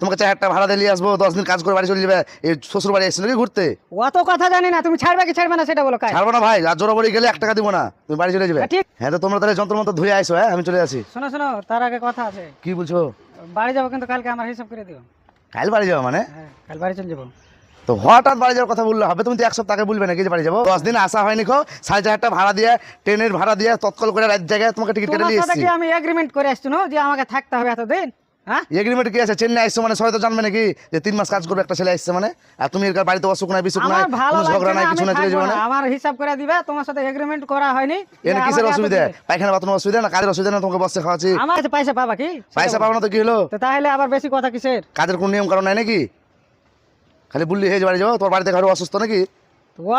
তোমাকে চার হাজার ভাড়া দিয়ে আসব দশ দিন কাজ করে বাড়ি চলে যাবে। এই শ্বশুর বাড়ি এসেছিল কি ঘুরতে? অত কথা জানি না তুমি ছাড়বে কি ছাড়বে না সেটা বলো কাজ ছাড়বো না ভাই আর জোর বাড়ি গেলে এক টাকা দিব না তুমি বাড়ি চলে যাবে। হ্যাঁ তো তোমরা তাহলে যন্ত্র মন্ত্র ধুয়ে আসো হ্যাঁ আমি চলে আসি। শোনো শোনো তার আগে কথা আছে। কি বলছো? বাড়ি যাব কিন্তু কালকে আমার হিসাব করে দিও। কাল বাড়ি যাব মানে? হ্যাঁ কাল বাড়ি চলে যাব। তো হঠাৎ বাড়ি যাওয়ার কথা বললে হবে তুমি তো এক সপ্তাহ বলবে নাকি যে বাড়ি যাব? দশ দিন আসা হয়নি খো সাড়ে চার হাজার ভাড়া দিয়ে ট্রেনের ভাড়া দিয়ে তৎকাল করে রাত জায়গায় তোমাকে টিকিট কেটে নিয়ে এসেছি। আমি এগ্রিমেন্ট করে আসছি না? যে আমাকে থাকতে হবে এতদিন? হ্যাঁ? এগ্রিমেন্ট কি আছে? চেন্নাই আসছো মানে সবাই তো জানবে নাকি যে তিন মাস কাজ করবে একটা ছেলে আসছে মানে? আর তুমি এর বাড়িতে অসুখ নাই বিসুখ নাই কোনো ঝগড়া নাই না, কিছু নাই চলে যাবে না। না। আমার হিসাব করে দিবে তোমার সাথে এগ্রিমেন্ট করা হয়নি। এনে কিসের অসুবিধা? পায়খানা বাথরুম অসুবিধা না কাজের অসুবিধা না? তোমাকে বসে খাওয়াচ্ছি। আমার কাছে পয়সা পাবা কি? পয়সা পাবো না তো কি হলো? তো তাহলে আবার বেশি কথা কিসের? কাজের কোনো নিয়ম কারণ নাই নাকি? খালি বললি হয়ে বাড়ি যাব তোর বাড়িতে ঘরে অসুস্থ নাকি?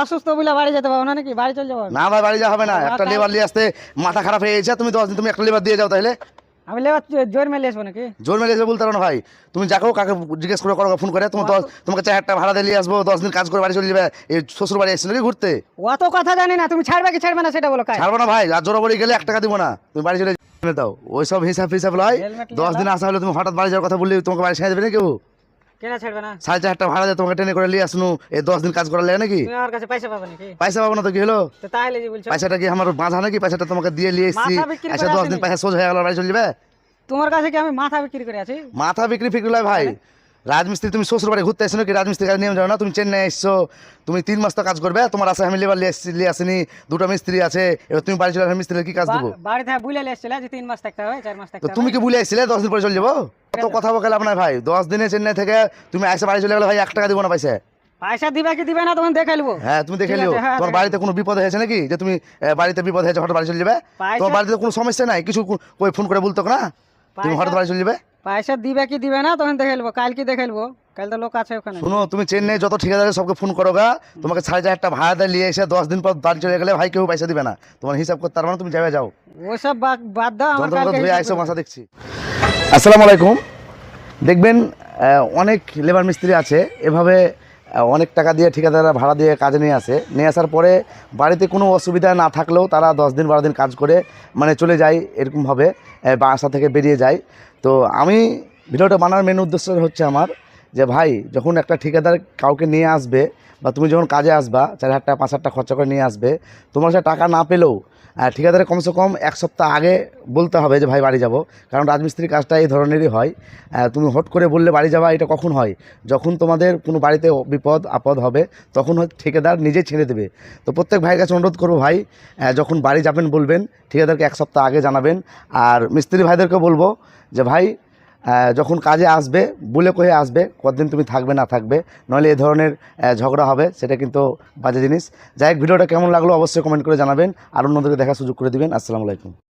অসুস্থ বলে বাড়ি যেতে পারব না নাকি? বাড়ি চলে যাব না ভাই বাড়ি যাওয়া হবে না। একটা লেবার নিয়ে আসতে মাথা খারাপ হয়ে গেছে তুমি দশ দিন তুমি একটা লেবার দিয়ে যাও তাহলে। আমি লেবার জোর মেলে আসব নাকি? জোর মেলে এসে বলতে পারো না ভাই। তুমি যাকো কাকে জিজ্ঞেস করে করো ফোন করে। তোমার দশ তোমাকে চার হাজার ভাড়া দিয়ে আসব দশ দিন কাজ করে বাড়ি চলে যাবে এই শ্বশুর বাড়ি এসেছিল কি ঘুরতে? অত কথা জানি না তুমি ছাড়বে কি ছাড়বে না সেটা বলো ছাড়বো না ভাই আর জোর বাড়ি গেলে এক টাকা দিব না। তুমি বাড়ি চলে যাবে দাও। ওই সব হিসাব হিসাব লয় দশ দিন আসা হলে তুমি হঠাৎ বাড়ি যাওয়ার কথা বললে তোমাকে বাড়ি ছেড়ে দেবে না কেউ? কেনা ছাড়বে না? সাড়ে ভাড়া দিয়ে তোমাকে ট্রেনে করে নিয়ে আসুন এই দশ দিন কাজ করার লাগে নাকি? আমার কাছে পয়সা পাবে নাকি? পয়সা পাবো না তো কি হলো? তাহলে যে বলছো। পয়সাটা কি আমার বাঁধা নাকি? পয়সাটা তোমাকে দিয়ে নিয়ে এসেছি। আচ্ছা দশ দিন পয়সা সোজ হয়ে গেল বাড়ি চলে যাবে। তোমার কাছে কি আমি মাথা বিক্রি করে আছি? মাথা বিক্রি ফিক্রি লয় ভাই। রাজমিস্ত্রি তুমি শ্বশুর বাড়ি ঘুরতে এসো নাকি? রাজমিস্ত্রি কাজ নিয়ম জানো না? তুমি চেন্নাই এসছো তুমি তিন মাস তো কাজ করবে তোমার আছে আমি লেবার নিয়ে আসিনি দুটো মিস্ত্রি আছে এবার তুমি বাড়ি চলে আসবে মিস্ত্রির কি কাজ দেবো? বাড়ি থেকে বুলে এসেছিল যে তিন মাস থাকতে হবে চার মাস থাকতে তুমি কি ভুলে আসছিলে? দশ দিন পরে চলে যাব? তো কথা বলে নাই ভাই। দশ দিনে চেন্নাই থেকে তুমি এসে বাড়ি চলে গেলে ভাই এক টাকা দিব না পয়সা। পয়সা দিবে কি দিবে না তখন দেখে নেব। হ্যাঁ তুমি দেখে নিও। হ্যাঁ, তোমার বাড়িতে কোনো বিপদ হয়েছে নাকি? যে তুমি বাড়িতে বিপদ হয়েছে হঠাৎ বাড়ি চলে যাবে? তোমার বাড়িতে কোনো সমস্যা নাই? কিছু কো- ফোন করে বলতো না? তুমি হঠাৎ বাড়ি চলে যাবে পয়সা দিবে কি দিবে না? তখন দেখে নেব কাল কি দেখে নেব কাল তো লোক আছে ওখানে। শুনো তুমি চেন্নাই যত ঠিকাদার সবকে ফোন করো গা। তোমাকে সাড়ে চার একটা ভাড়া দিয়ে নিয়ে এসে দশ দিন পর বাড়ি চলে গেলে ভাই কেউ পয়সা দিবে না। তোমার হিসাব করতে পারবে না তুমি যাবে যাও। ওসব বাদ দাও আমার কালকে ধুয়ে আইসো মাসা দেখছি। আসসালামু আলাইকুম। দেখবেন অনেক লেবার মিস্ত্রি আছে। এভাবে অনেক টাকা দিয়ে ঠিকাদাররা ভাড়া দিয়ে কাজে নিয়ে আসে। নিয়ে আসার পরে বাড়িতে কোনো অসুবিধা না থাকলেও তারা দশ দিন বারো দিন কাজ করে মানে চলে যায় এরকমভাবে বাসা থেকে বেরিয়ে যায়। তো আমি ভিডিওটা বানার মেন উদ্দেশ্য হচ্ছে আমার যে, ভাই, যখন একটা ঠিকাদার কাউকে নিয়ে আসবে বা তুমি যখন কাজে আসবা, চার হাজার টাকা, পাঁচ হাজার টাকা খরচা করে নিয়ে আসবে, তোমার কাছে টাকা না পেলেও আহ, ঠিকাদারের কমসে কম এক সপ্তাহ আগে বলতে হবে যে ভাই বাড়ি যাব। কারণ রাজমিস্ত্রির কাজটা এই ধরনেরই হয়। তুমি হট করে বললে বাড়ি যাওয়া এটা কখন হয়? যখন তোমাদের কোনো বাড়িতে বিপদ আপদ হবে তখন হয় ঠিকাদার নিজে ছেড়ে দেবে। তো প্রত্যেক ভাইয়ের কাছে অনুরোধ করব ভাই যখন বাড়ি যাবেন বলবেন ঠিকাদারকে এক সপ্তাহ আগে জানাবেন। আর মিস্ত্রি ভাইদেরকে বলব যে ভাই যখন কাজে আসবে, বলে কয়ে আসবে, কতদিন তুমি থাকবে, না থাকবে, নইলে এ ধরনের ঝগড়া হবে, সেটা কিন্তু বাজে জিনিস। যাই হোক, ভিডিওটা কেমন লাগল অবশ্যই কমেন্ট করে জানাবেন, আর অন্যদেরকে দেখার সুযোগ করে দিবেন। আসসালামু আলাইকুম।